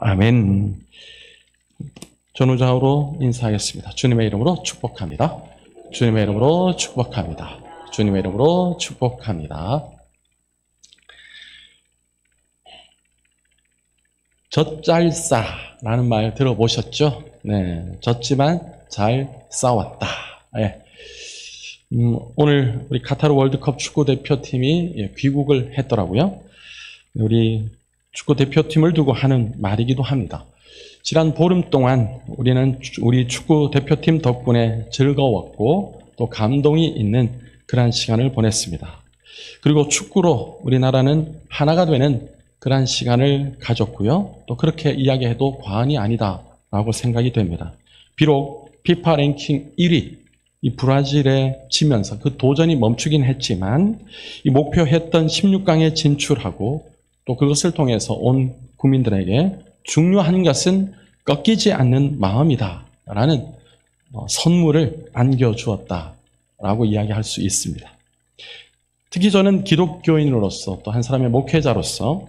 아멘. 전후좌우로 인사하겠습니다. 주님의 이름으로 축복합니다. 주님의 이름으로 축복합니다. 주님의 이름으로 축복합니다. 젖잘싸라는 말 들어보셨죠? 네, 졌지만 잘 싸웠다. 예. 음, 오늘 우리 카타르 월드컵 축구 대표팀이 예, 귀국을 했더라고요. 우리 축구 대표팀을 두고 하는 말이기도 합니다. 지난 보름 동안 우리는 우리 축구 대표팀 덕분에 즐거웠고 또 감동이 있는 그러한 시간을 보냈습니다. 그리고 축구로 우리나라는 하나가 되는 그러한 시간을 가졌고요. 또 그렇게 이야기해도 과언이 아니다라고 생각이 됩니다. 비록 피파 랭킹 1위 이 브라질에 지면서 그 도전이 멈추긴 했지만 이 목표했던 16강에 진출하고 또 그것을 통해서 온 국민들에게 중요한 것은 꺾이지 않는 마음이다. 라는 어, 선물을 안겨주었다 라고 이야기할 수 있습니다. 특히 저는 기독교인으로서 또 한 사람의 목회자로서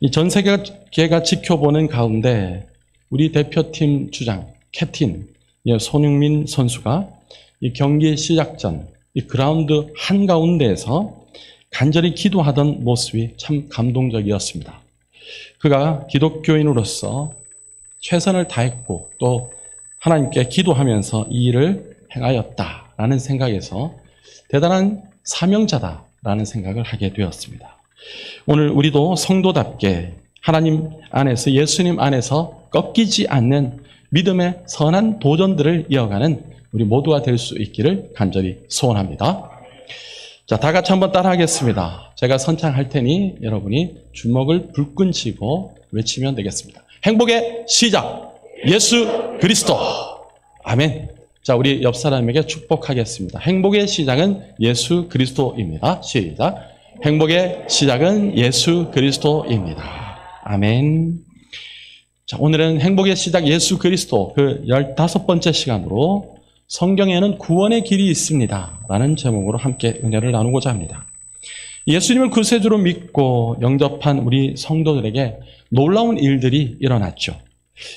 이 전 세계가 지켜보는 가운데 우리 대표팀 주장, 캡틴, 예, 손흥민 선수가 이 경기 시작 전 이 그라운드 한가운데에서 간절히 기도하던 모습이 참 감동적이었습니다. 그가 기독교인으로서 최선을 다했고 또 하나님께 기도하면서 이 일을 행하였다라는 생각에서 대단한 사명자다라는 생각을 하게 되었습니다. 오늘 우리도 성도답게 하나님 안에서 예수님 안에서 꺾이지 않는 믿음의 선한 도전들을 이어가는 우리 모두가 될 수 있기를 간절히 소원합니다. 자, 다 같이 한번 따라 하겠습니다. 제가 선창할 테니 여러분이 주먹을 불끈 쥐고 외치면 되겠습니다. 행복의 시작! 예수 그리스도! 아멘. 자, 우리 옆 사람에게 축복하겠습니다. 행복의 시작은 예수 그리스도입니다. 시작. 행복의 시작은 예수 그리스도입니다. 아멘. 자, 오늘은 행복의 시작 예수 그리스도 그 15번째 시간으로 성경에는 구원의 길이 있습니다. 라는 제목으로 함께 은혜를 나누고자 합니다. 예수님을 구세주로 믿고 영접한 우리 성도들에게 놀라운 일들이 일어났죠.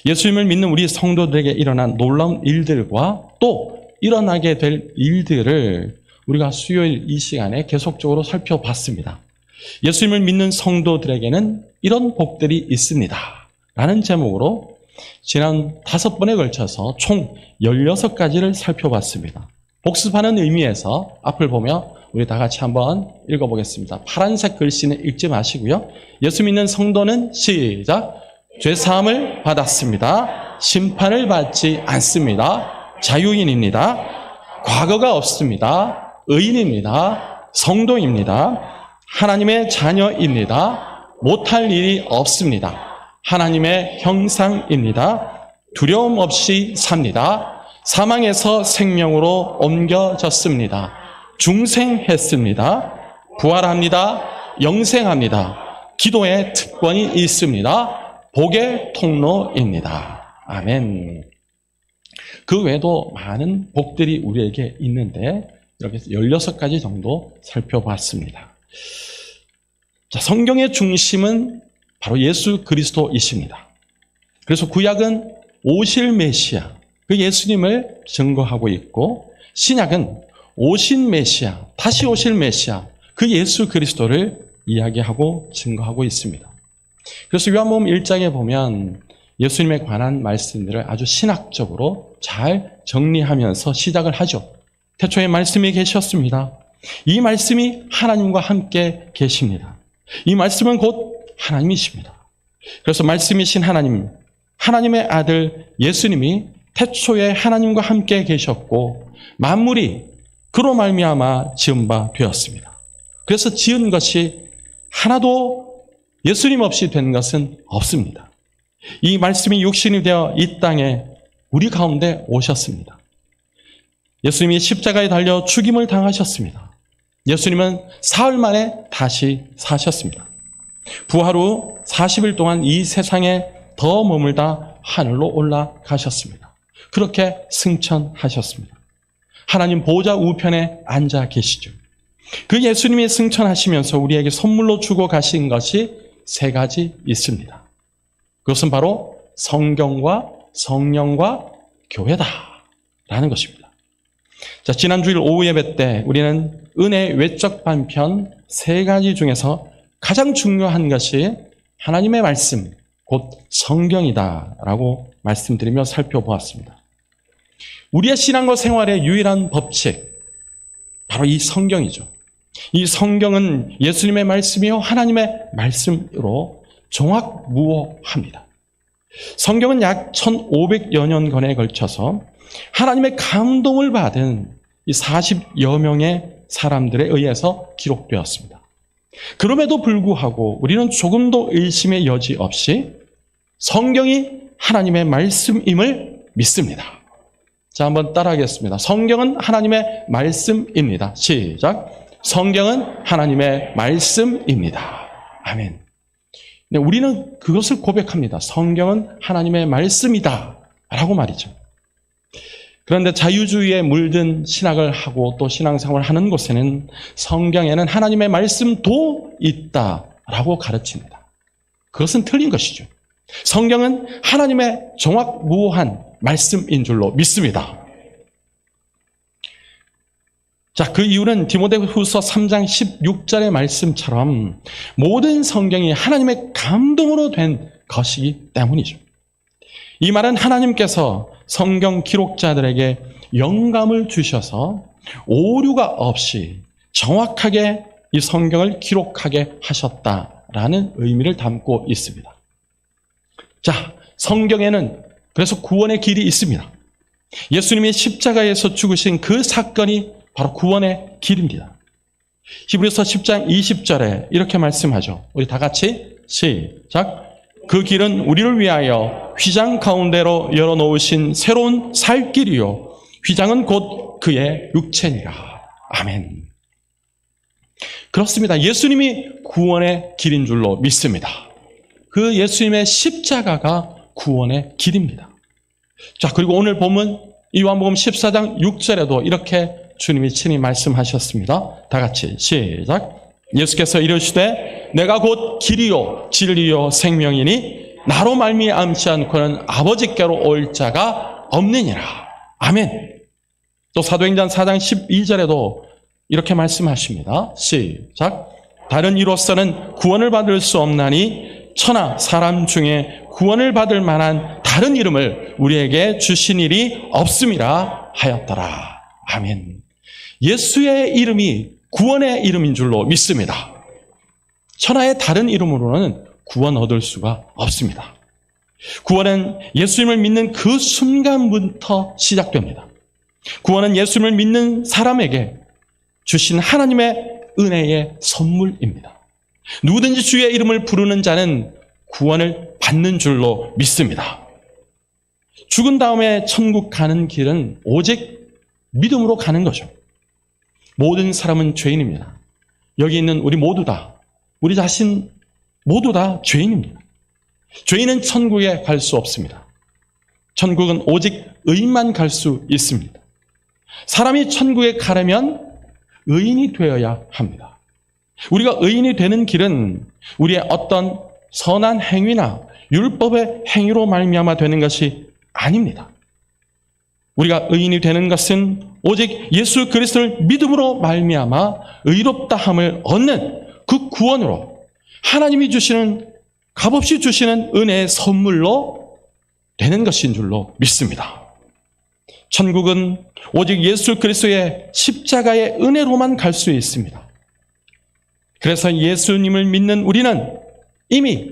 예수님을 믿는 우리 성도들에게 일어난 놀라운 일들과 또 일어나게 될 일들을 우리가 수요일 이 시간에 계속적으로 살펴봤습니다. 예수님을 믿는 성도들에게는 이런 복들이 있습니다. 라는 제목으로 지난 다섯 번에 걸쳐서 총 16가지를 살펴봤습니다. 복습하는 의미에서 앞을 보며 우리 다 같이 한번 읽어보겠습니다. 파란색 글씨는 읽지 마시고요. 예수 믿는 성도는 시작. 죄 사함을 받았습니다. 심판을 받지 않습니다. 자유인입니다. 과거가 없습니다. 의인입니다. 성도입니다. 하나님의 자녀입니다. 못할 일이 없습니다. 하나님의 형상입니다. 두려움 없이 삽니다. 사망에서 생명으로 옮겨졌습니다. 중생했습니다. 부활합니다. 영생합니다. 기도의 특권이 있습니다. 복의 통로입니다. 아멘. 그 외에도 많은 복들이 우리에게 있는데 이렇게 16가지 정도 살펴봤습니다. 자, 성경의 중심은 바로 예수 그리스도이십니다. 그래서 구약은 오실 메시아, 그 예수님을 증거하고 있고 신약은 오신 메시아, 다시 오실 메시아, 그 예수 그리스도를 이야기하고 증거하고 있습니다. 그래서 요한복음 1장에 보면 예수님에 관한 말씀들을 아주 신학적으로 잘 정리하면서 시작을 하죠. 태초에 말씀이 계셨습니다. 이 말씀이 하나님과 함께 계십니다. 이 말씀은 곧 하나님이십니다. 그래서 말씀이신 하나님, 하나님의 아들 예수님이 태초에 하나님과 함께 계셨고 만물이 그로 말미암아 지은 바 되었습니다. 그래서 지은 것이 하나도 예수님 없이 된 것은 없습니다. 이 말씀이 육신이 되어 이 땅에 우리 가운데 오셨습니다. 예수님이 십자가에 달려 죽임을 당하셨습니다. 예수님은 사흘 만에 다시 사셨습니다. 부활 후 40일 동안 이 세상에 더 머물다 하늘로 올라가셨습니다. 그렇게 승천하셨습니다. 하나님 보좌 우편에 앉아 계시죠. 그 예수님이 승천하시면서 우리에게 선물로 주고 가신 것이 세 가지 있습니다. 그것은 바로 성경과 성령과 교회다. 라는 것입니다. 자, 지난 주일 오후 예배 때 우리는 은혜 외적 반편 세 가지 중에서 가장 중요한 것이 하나님의 말씀, 곧 성경이다라고 말씀드리며 살펴보았습니다. 우리의 신앙과 생활의 유일한 법칙, 바로 이 성경이죠. 이 성경은 예수님의 말씀이요 하나님의 말씀으로 종합무호합니다. 성경은 약 1500여 년간에 걸쳐서 하나님의 감동을 받은 이 40여 명의 사람들에 의해서 기록되었습니다. 그럼에도 불구하고 우리는 조금도 의심의 여지 없이 성경이 하나님의 말씀임을 믿습니다. 자, 한번 따라하겠습니다. 성경은 하나님의 말씀입니다. 시작. 성경은 하나님의 말씀입니다. 아멘. 네, 우리는 그것을 고백합니다. 성경은 하나님의 말씀이다. 라고 말이죠. 그런데 자유주의에 물든 신학을 하고 또 신앙생활을 하는 곳에는 성경에는 하나님의 말씀도 있다라고 가르칩니다. 그것은 틀린 것이죠. 성경은 하나님의 종합무한 말씀인 줄로 믿습니다. 자, 그 이유는 디모데 후서 3장 16절의 말씀처럼 모든 성경이 하나님의 감동으로 된 것이기 때문이죠. 이 말은 하나님께서 성경 기록자들에게 영감을 주셔서 오류가 없이 정확하게 이 성경을 기록하게 하셨다라는 의미를 담고 있습니다. 자, 성경에는 그래서 구원의 길이 있습니다. 예수님이 십자가에서 죽으신 그 사건이 바로 구원의 길입니다. 히브리서 10장 20절에 이렇게 말씀하죠. 우리 다 같이 시작. 그 길은 우리를 위하여 휘장 가운데로 열어놓으신 새로운 살 길이요. 휘장은 곧 그의 육체니라. 아멘. 그렇습니다. 예수님이 구원의 길인 줄로 믿습니다. 그 예수님의 십자가가 구원의 길입니다. 자, 그리고 오늘 보면 이완복음 14장 6절에도 이렇게 주님이 친히 말씀하셨습니다. 다 같이 시작. 예수께서 이르시되 내가 곧 길이요 진리요 생명이니 나로 말미암지 않고는 아버지께로 올 자가 없느니라. 아멘. 또 사도행전 4장 12절에도 이렇게 말씀하십니다. 시작. 다른 이로서는 구원을 받을 수 없나니 천하 사람 중에 구원을 받을 만한 다른 이름을 우리에게 주신 일이 없음이라 하였더라. 아멘. 예수의 이름이 구원의 이름인 줄로 믿습니다. 천하의 다른 이름으로는 구원 얻을 수가 없습니다. 구원은 예수님을 믿는 그 순간부터 시작됩니다. 구원은 예수님을 믿는 사람에게 주신 하나님의 은혜의 선물입니다. 누구든지 주의 이름을 부르는 자는 구원을 받는 줄로 믿습니다. 죽은 다음에 천국 가는 길은 오직 믿음으로 가는 거죠. 모든 사람은 죄인입니다. 여기 있는 우리 모두 다, 우리 자신 모두 다 죄인입니다. 죄인은 천국에 갈 수 없습니다. 천국은 오직 의인만 갈 수 있습니다. 사람이 천국에 가려면 의인이 되어야 합니다. 우리가 의인이 되는 길은 우리의 어떤 선한 행위나 율법의 행위로 말미암아 되는 것이 아닙니다. 우리가 의인이 되는 것은 오직 예수 그리스도를 믿음으로 말미암아 의롭다 함을 얻는 그 구원으로 하나님이 주시는 값없이 주시는 은혜의 선물로 되는 것인 줄로 믿습니다. 천국은 오직 예수 그리스도의 십자가의 은혜로만 갈 수 있습니다. 그래서 예수님을 믿는 우리는 이미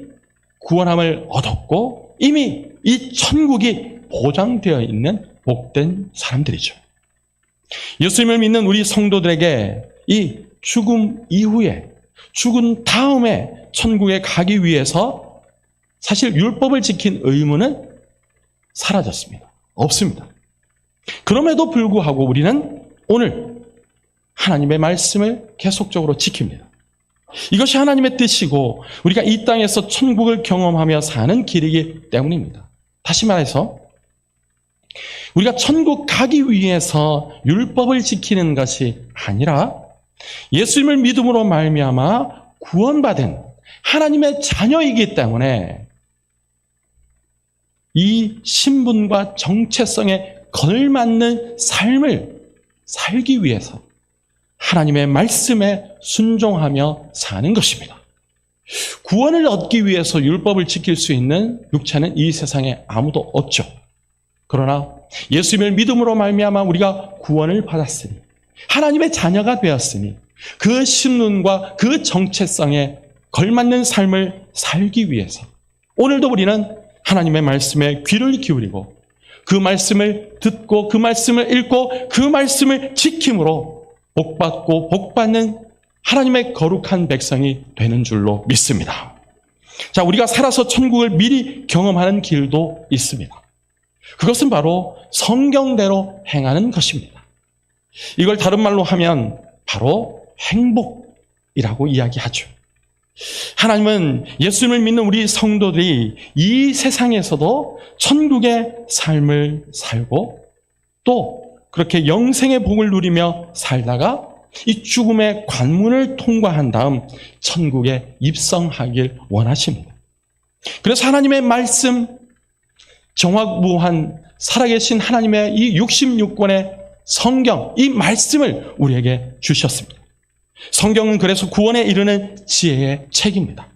구원함을 얻었고 이미 이 천국이 보장되어 있는 복된 사람들이죠. 예수님을 믿는 우리 성도들에게 이 죽음 이후에 죽은 다음에 천국에 가기 위해서 사실 율법을 지킨 의무는 사라졌습니다. 없습니다. 그럼에도 불구하고 우리는 오늘 하나님의 말씀을 계속적으로 지킵니다. 이것이 하나님의 뜻이고 우리가 이 땅에서 천국을 경험하며 사는 길이기 때문입니다. 다시 말해서 우리가 천국 가기 위해서 율법을 지키는 것이 아니라 예수님을 믿음으로 말미암아 구원받은 하나님의 자녀이기 때문에 이 신분과 정체성에 걸맞는 삶을 살기 위해서 하나님의 말씀에 순종하며 사는 것입니다. 구원을 얻기 위해서 율법을 지킬 수 있는 육체는 이 세상에 아무도 없죠. 그러나 예수님을 믿음으로 말미암아 우리가 구원을 받았으니 하나님의 자녀가 되었으니 그 신분과 그 정체성에 걸맞는 삶을 살기 위해서 오늘도 우리는 하나님의 말씀에 귀를 기울이고 그 말씀을 듣고 그 말씀을 읽고 그 말씀을 지킴으로 복받고 복받는 하나님의 거룩한 백성이 되는 줄로 믿습니다. 자, 우리가 살아서 천국을 미리 경험하는 길도 있습니다. 그것은 바로 성경대로 행하는 것입니다. 이걸 다른 말로 하면 바로 행복이라고 이야기하죠. 하나님은 예수님을 믿는 우리 성도들이 이 세상에서도 천국의 삶을 살고 또 그렇게 영생의 복을 누리며 살다가 이 죽음의 관문을 통과한 다음 천국에 입성하길 원하십니다. 그래서 하나님의 말씀, 정확무한 살아계신 하나님의 이 66권의 성경, 이 말씀을 우리에게 주셨습니다. 성경은 그래서 구원에 이르는 지혜의 책입니다.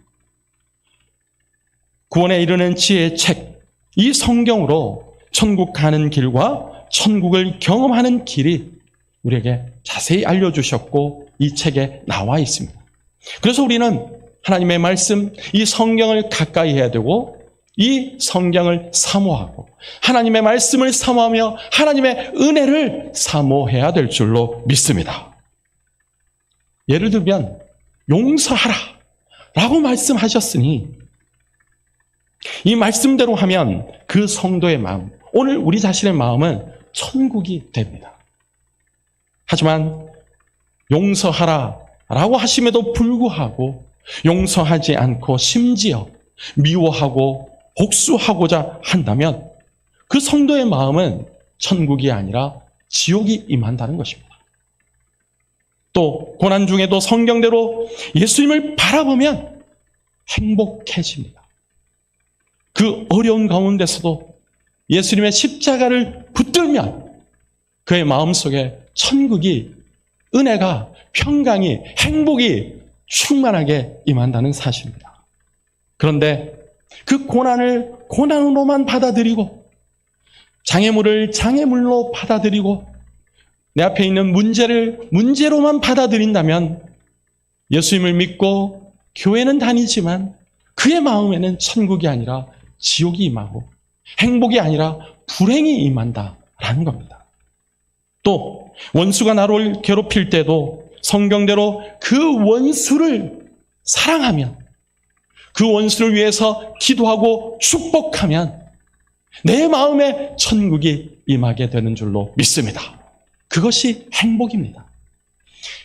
구원에 이르는 지혜의 책, 이 성경으로 천국 가는 길과 천국을 경험하는 길이 우리에게 자세히 알려주셨고 이 책에 나와 있습니다. 그래서 우리는 하나님의 말씀, 이 성경을 가까이 해야 되고 이 성경을 사모하고 하나님의 말씀을 사모하며 하나님의 은혜를 사모해야 될 줄로 믿습니다. 예를 들면 용서하라 라고 말씀하셨으니 이 말씀대로 하면 그 성도의 마음, 오늘 우리 자신의 마음은 천국이 됩니다. 하지만 용서하라 라고 하심에도 불구하고 용서하지 않고 심지어 미워하고 복수하고자 한다면 그 성도의 마음은 천국이 아니라 지옥이 임한다는 것입니다. 또 고난 중에도 성경대로 예수님을 바라보면 행복해집니다. 그 어려운 가운데서도 예수님의 십자가를 붙들면 그의 마음속에 천국이 은혜가 평강이 행복이 충만하게 임한다는 사실입니다. 그런데 그 고난을 고난으로만 받아들이고 장애물을 장애물로 받아들이고 내 앞에 있는 문제를 문제로만 받아들인다면 예수님을 믿고 교회는 다니지만 그의 마음에는 천국이 아니라 지옥이 임하고 행복이 아니라 불행이 임한다라는 겁니다. 또 원수가 나를 괴롭힐 때도 성경대로 그 원수를 사랑하면 그 원수를 위해서 기도하고 축복하면 내 마음에 천국이 임하게 되는 줄로 믿습니다. 그것이 행복입니다.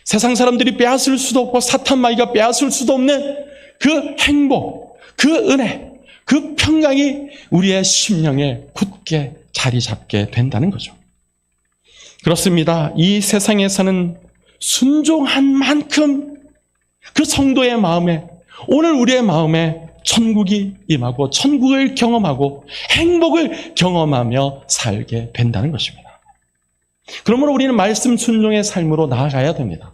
세상 사람들이 빼앗을 수도 없고 사탄 마귀가 빼앗을 수도 없는 그 행복, 그 은혜, 그 평강이 우리의 심령에 굳게 자리 잡게 된다는 거죠. 그렇습니다. 이 세상에서는 순종한 만큼 그 성도의 마음에 오늘 우리의 마음에 천국이 임하고 천국을 경험하고 행복을 경험하며 살게 된다는 것입니다. 그러므로 우리는 말씀 순종의 삶으로 나아가야 됩니다.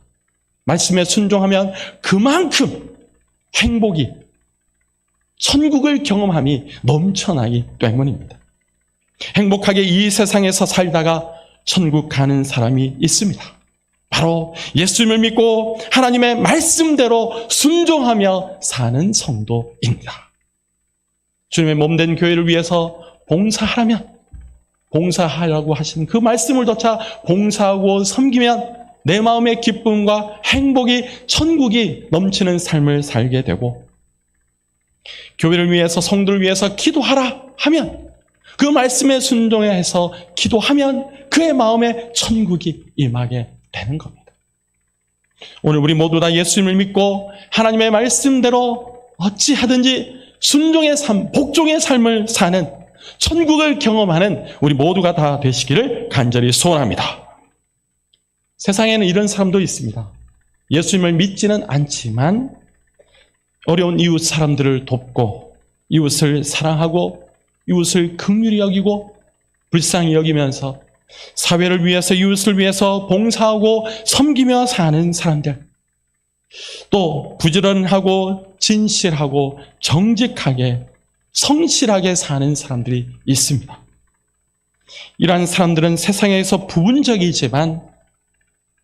말씀에 순종하면 그만큼 행복이 천국을 경험함이 넘쳐나기 때문입니다. 행복하게 이 세상에서 살다가 천국 가는 사람이 있습니다. 바로 예수님을 믿고 하나님의 말씀대로 순종하며 사는 성도입니다. 주님의 몸된 교회를 위해서 봉사하라면 봉사하라고 하신 그 말씀을 덧자 봉사하고 섬기면 내 마음의 기쁨과 행복이 천국이 넘치는 삶을 살게 되고 교회를 위해서 성도를 위해서 기도하라 하면 그 말씀에 순종해서 기도하면 그의 마음에 천국이 임하게 되는 겁니다. 오늘 우리 모두 다 예수님을 믿고 하나님의 말씀대로 어찌하든지 순종의 삶, 복종의 삶을 사는 천국을 경험하는 우리 모두가 다 되시기를 간절히 소원합니다. 세상에는 이런 사람도 있습니다. 예수님을 믿지는 않지만 어려운 이웃 사람들을 돕고 이웃을 사랑하고 이웃을 긍휼히 여기고 불쌍히 여기면서 사회를 위해서 이웃을 위해서 봉사하고 섬기며 사는 사람들. 또 부지런하고 진실하고 정직하게 성실하게 사는 사람들이 있습니다. 이러한 사람들은 세상에서 부분적이지만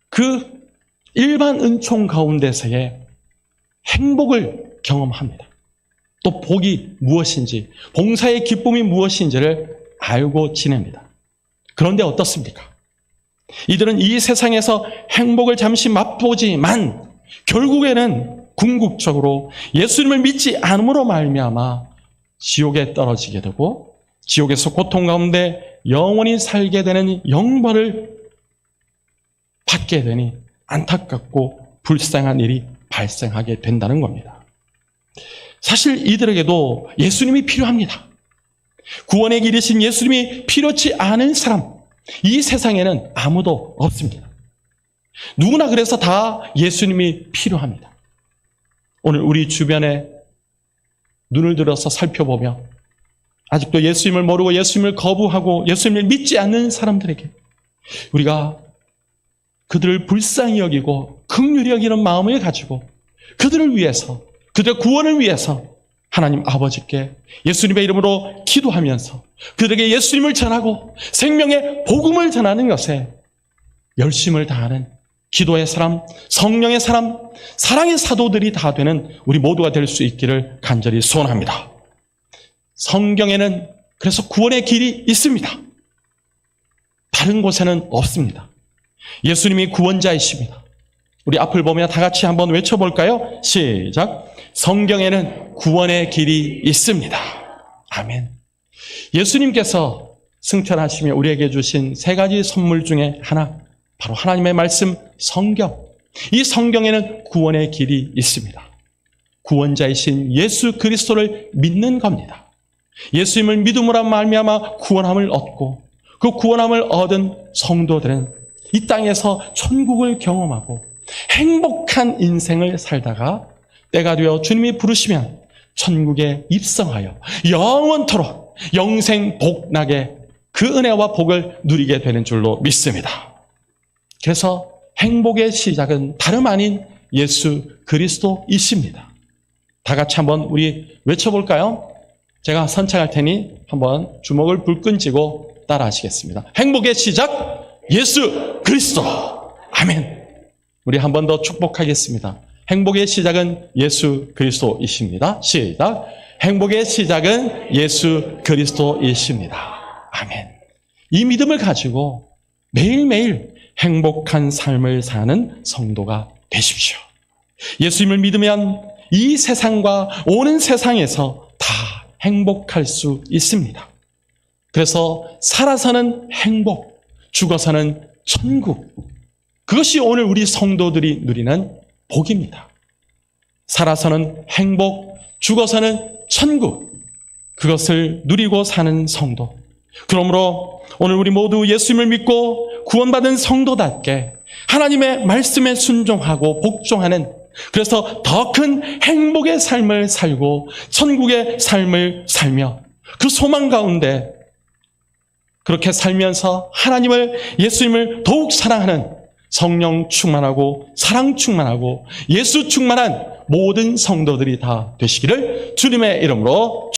그 일반 은총 가운데서의 행복을 경험합니다. 또 복이 무엇인지, 봉사의 기쁨이 무엇인지를 알고 지냅니다. 그런데 어떻습니까? 이들은 이 세상에서 행복을 잠시 맛보지만 결국에는 궁극적으로 예수님을 믿지 않음으로 말미암아 지옥에 떨어지게 되고 지옥에서 고통 가운데 영원히 살게 되는 영벌을 받게 되니 안타깝고 불쌍한 일이 발생하게 된다는 겁니다. 사실 이들에게도 예수님이 필요합니다. 구원의 길이신 예수님이 필요치 않은 사람, 이 세상에는 아무도 없습니다. 누구나 그래서 다 예수님이 필요합니다. 오늘 우리 주변에 눈을 들어서 살펴보며 아직도 예수님을 모르고 예수님을 거부하고 예수님을 믿지 않는 사람들에게 우리가 그들을 불쌍히 여기고 극률히 여기는 마음을 가지고 그들을 위해서 그들의 구원을 위해서 하나님 아버지께 예수님의 이름으로 기도하면서 그들에게 예수님을 전하고 생명의 복음을 전하는 것에 열심을 다하는 기도의 사람, 성령의 사람, 사랑의 사도들이 다 되는 우리 모두가 될 수 있기를 간절히 소원합니다. 성경에는 그래서 구원의 길이 있습니다. 다른 곳에는 없습니다. 예수님이 구원자이십니다. 우리 앞을 보며 다 같이 한번 외쳐볼까요? 시작. 성경에는 구원의 길이 있습니다. 아멘. 예수님께서 승천하시며 우리에게 주신 세 가지 선물 중에 하나, 바로 하나님의 말씀, 성경. 이 성경에는 구원의 길이 있습니다. 구원자이신 예수 그리스도를 믿는 겁니다. 예수님을 믿음으로 말미암아 구원함을 얻고 그 구원함을 얻은 성도들은 이 땅에서 천국을 경험하고 행복한 인생을 살다가 때가 되어 주님이 부르시면 천국에 입성하여 영원토록 영생 복락의 그 은혜와 복을 누리게 되는 줄로 믿습니다. 그래서 행복의 시작은 다름 아닌 예수 그리스도이십니다. 다 같이 한번 우리 외쳐볼까요? 제가 선창할 테니 한번 주먹을 불끈 쥐고 따라 하시겠습니다. 행복의 시작, 예수 그리스도. 아멘. 우리 한 번 더 축복하겠습니다. 행복의 시작은 예수 그리스도이십니다. 시작. 행복의 시작은 예수 그리스도이십니다. 아멘. 이 믿음을 가지고 매일매일 행복한 삶을 사는 성도가 되십시오. 예수님을 믿으면 이 세상과 오는 세상에서 다 행복할 수 있습니다. 그래서 살아서는 행복, 죽어서는 천국. 그것이 오늘 우리 성도들이 누리는 복입니다. 살아서는 행복, 죽어서는 천국. 그것을 누리고 사는 성도. 그러므로 오늘 우리 모두 예수님을 믿고 구원받은 성도답게 하나님의 말씀에 순종하고 복종하는 그래서 더 큰 행복의 삶을 살고 천국의 삶을 살며 그 소망 가운데 그렇게 살면서 하나님을 예수님을 더욱 사랑하는 성령 충만하고 사랑 충만하고 예수 충만한 모든 성도들이 다 되시기를 주님의 이름으로